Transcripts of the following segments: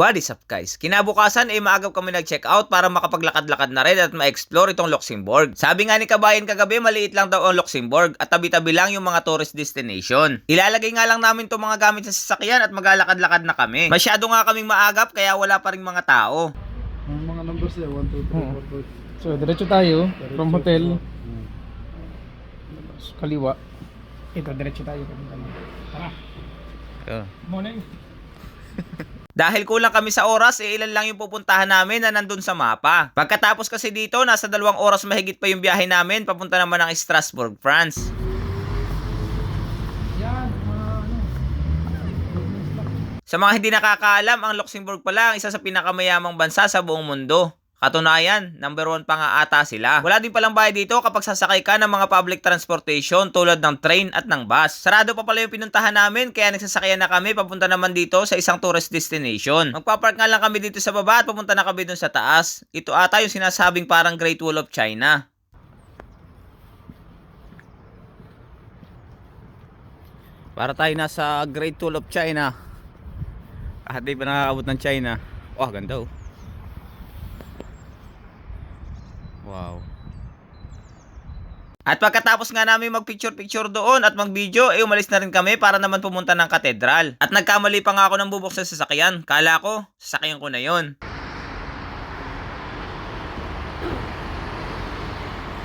What is up guys? Kinabukasan ay maagap kami nag-check out para makapaglakad-lakad na rin at ma-explore itong Luxembourg. Sabi nga ni Kabayan kagabi, maliit lang daw ang Luxembourg at tabi-tabi lang yung mga tourist destination. Ilalagay nga lang namin itong mga gamit sa sasakyan at maglalakad-lakad na kami. Masyado nga kaming maagap kaya wala pa rin mga tao. Ang mga numbers niya, 1, 2, 3, Oo. 4, 5. So, diretso tayo from hotel. Kaliwa. Ito, diretso tayo. Tara. Morning. Dahil kulang kami sa oras, eh ilan lang yung pupuntahan namin na nandun sa mapa. Pagkatapos kasi dito, nasa dalawang oras mahigit pa yung biyahe namin papunta naman ng Strasbourg, France. Sa mga hindi nakakaalam, ang Luxembourg pala ang isa sa pinakamayamang bansa sa buong mundo. Katunayan, number one pa nga ata sila. Wala din palang bayad dito kapag sasakay ka ng mga public transportation tulad ng train at ng bus. Sarado pa pala yung pinuntahan namin kaya nagsasakayan na kami papunta naman dito sa isang tourist destination. Magpapark nga lang kami dito sa baba at papunta na kami dun sa taas. Ito ata yung sinasabing parang Great Wall of China. Para tayo nasa Great Wall of China. Kahit di pa nakakabot ng China. Wah, ganda oh. Wow. At pagkatapos nga namin mag-picture-picture doon at mag-video, eh umalis na rin kami para naman pumunta ng katedral. At nagkamali pa nga ako ng bubok sa sasakyan. Kala ko, sasakyan ko na yon.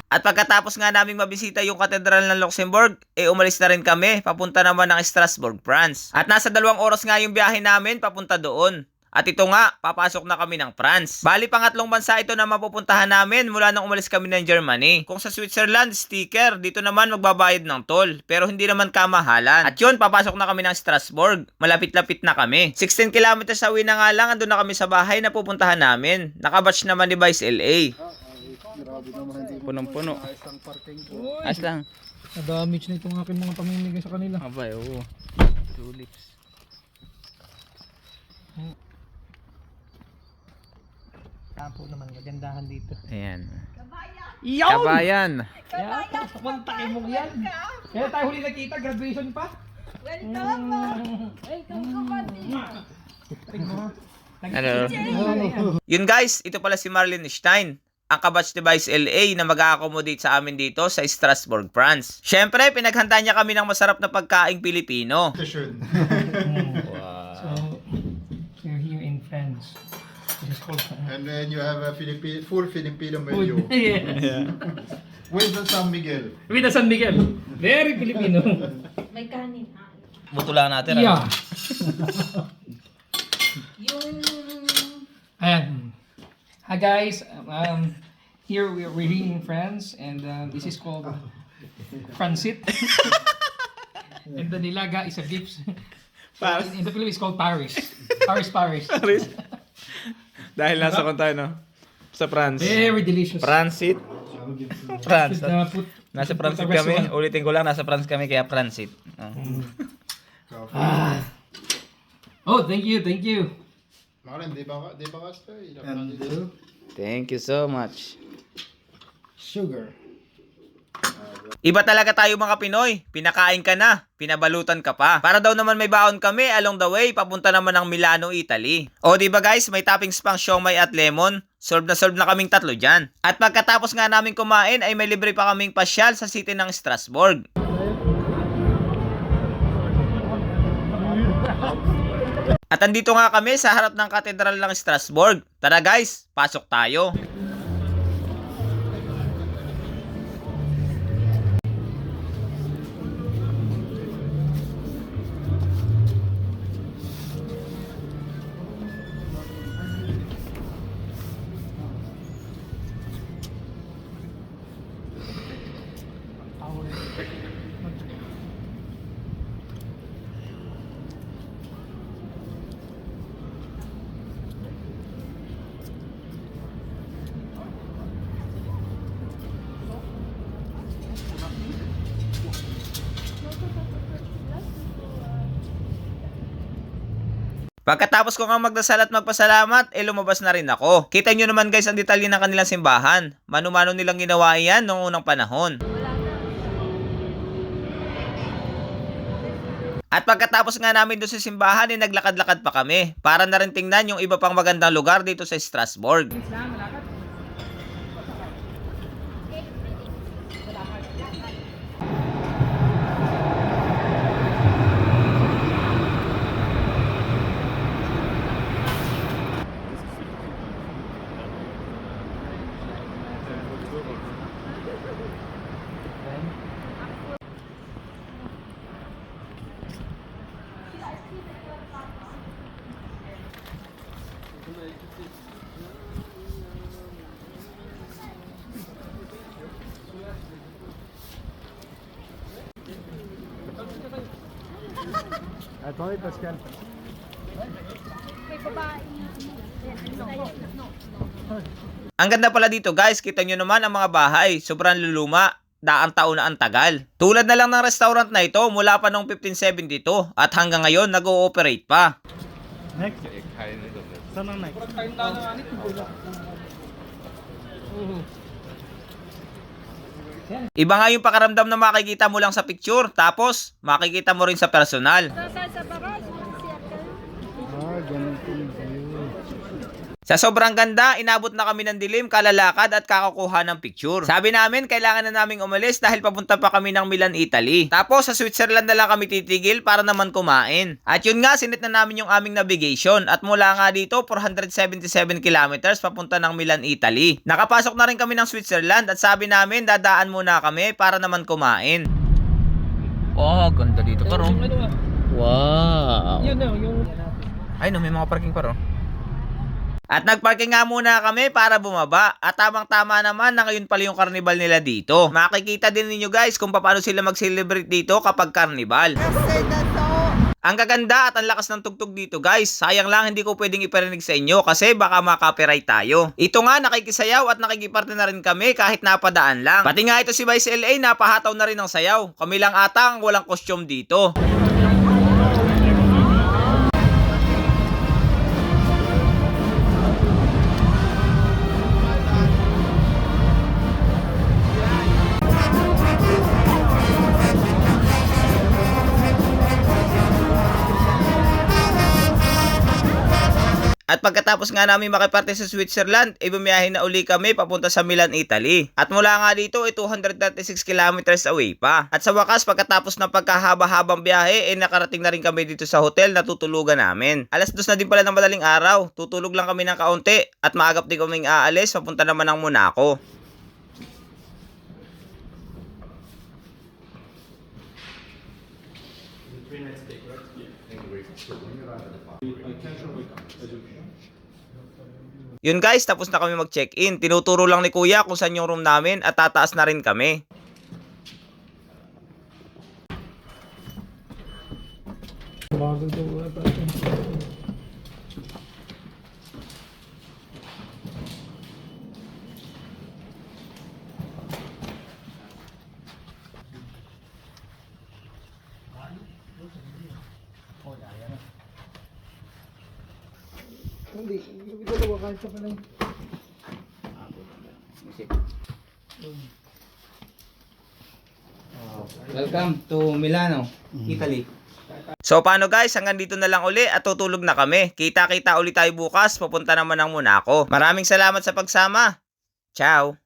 At pagkatapos nga naming mabisita yung katedral ng Luxembourg, eh umalis na rin kami, papunta naman ng Strasbourg, France. At nasa dalawang oras nga yung biyahe namin, papunta doon. At ito nga, papasok na kami ng France. Bali, pangatlong bansa ito na mapupuntahan namin mula nang umalis kami ng Germany. Kung sa Switzerland, sticker, dito naman magbabayad ng toll. Pero hindi naman kamahalan. At yun, papasok na kami ng Strasbourg. Malapit-lapit na kami. 16 kilometers away na nga lang, andun na kami sa bahay na pupuntahan namin. Nakabatch naman ni Vice LA. Punong-puno. ayos lang. Na-damage na itong aking mga pamimigay sa kanila. Abay, oo. Tulips. Tapo naman, magandahan dito. Ayan. Yaw! Kabayan. Kaya, pumuntakin mo yan. Kaya tayo huli nakita, graduation pa. Welcome! Welcome kapatid! Hello. Yun guys, ito pala si Marlene Stein ang kabatch device LA na mag-accommodate sa amin dito sa Strasbourg, France. Siyempre, pinaghanda niya kami ng masarap na pagkaing Pilipino. Schön. So, you're here in France. This is called... And then you have a Philippi- full Filipino menu. yes. With the San Miguel. With the San Miguel. Very Filipino. May kanin. Buto lang natin. yeah. Yung... Ayan. Hi guys, um, here we're, we're here in France and uh, this is called Francit. and the nilaga is a gift. in, in the Philippines it's called Paris. Paris, Paris. Dahil nasa kon tayo, no? Sa France. Very delicious. Transit. France. Should, uh, put, Nasa the kami. Ulitin ko lang, nasa France kami kaya Transit. Oh. Oh, thank you, thank you. And uh, Thank you so much. sugar. Iba talaga tayo mga Pinoy. Pinakain ka na, pinabalutan ka pa. Para daw naman may baon kami along the way, papunta naman ng Milano, Italy. O di ba guys, may toppings pang siomay at lemon. Solve na solve na kaming tatlo dyan. At pagkatapos nga namin kumain ay may libre pa kaming pasyal sa city ng Strasbourg. At andito nga kami sa harap ng katedral ng Strasbourg. Tara guys, pasok tayo. Pagkatapos ko nga magdasal at magpasalamat, eh lumabas na rin ako. Kita nyo naman guys ang detalye ng kanilang simbahan. Mano-mano nilang ginawa yan noong unang panahon. At pagkatapos nga namin doon sa simbahan, eh, naglakad-lakad pa kami para na rin tingnan yung iba pang magandang lugar dito sa Strasbourg. Attendez, Pascal. Ang ganda pala dito guys, kita nyo naman ang mga bahay, sobrang luluma. Daang taon na ang tagal. Tulad na lang ng restaurant na ito mula pa noong 1572 at hanggang ngayon nag-ooperate pa. Next. Saan ang next? Iba nga yung pakaramdam na makikita mo lang sa picture, tapos makikita mo rin sa personal. Ah, view. Sa sobrang ganda, inabot na kami ng dilim, kalalakad at kakakuha ng picture. Sabi namin, kailangan na naming umalis dahil papunta pa kami ng Milan, Italy. Tapos sa Switzerland na lang kami titigil para naman kumain. At yun nga, sinit na namin yung aming navigation. At mula nga dito, 477 kilometers papunta ng Milan, Italy. Nakapasok na rin kami ng Switzerland at sabi namin, dadaan muna kami para naman kumain. Oh, ganda dito pa Wow. Yun na, yung... Ay no, may mga parking pa ro. At nagparking nga muna kami para bumaba. At tamang-tama naman na ngayon pala yung carnival nila dito. Makikita din ninyo guys kung paano sila mag-celebrate dito kapag carnival. Ang gaganda at ang lakas ng tugtog dito guys. Sayang lang hindi ko pwedeng iparinig sa inyo kasi baka makapiright tayo. Ito nga nakikisayaw at nakikiparte na rin kami kahit napadaan lang. Pati nga ito si Vice LA napahataw na rin ng sayaw. Kami lang ata ang walang costume dito. At pagkatapos nga namin makiparte sa Switzerland, e bumiyahe na uli kami papunta sa Milan, Italy. At mula nga dito, ay 236 kilometers away pa. At sa wakas, pagkatapos ng pagkahaba-habang biyahe, eh nakarating na rin kami dito sa hotel na tutulugan namin. Alas dos na din pala ng madaling araw. Tutulog lang kami ng kaunti at maagap din kaming aalis papunta naman ng Monaco. Yun guys, tapos na kami mag-check-in. Tinuturo lang ni kuya kung saan yung room namin at tataas na rin kami. Bago to ata. Hindi, kahit sa pala. Welcome to Milano, Italy. So paano guys, hanggang dito na lang uli at tutulog na kami. Kita-kita uli tayo bukas, papunta naman ng Monaco. Maraming salamat sa pagsama. Ciao!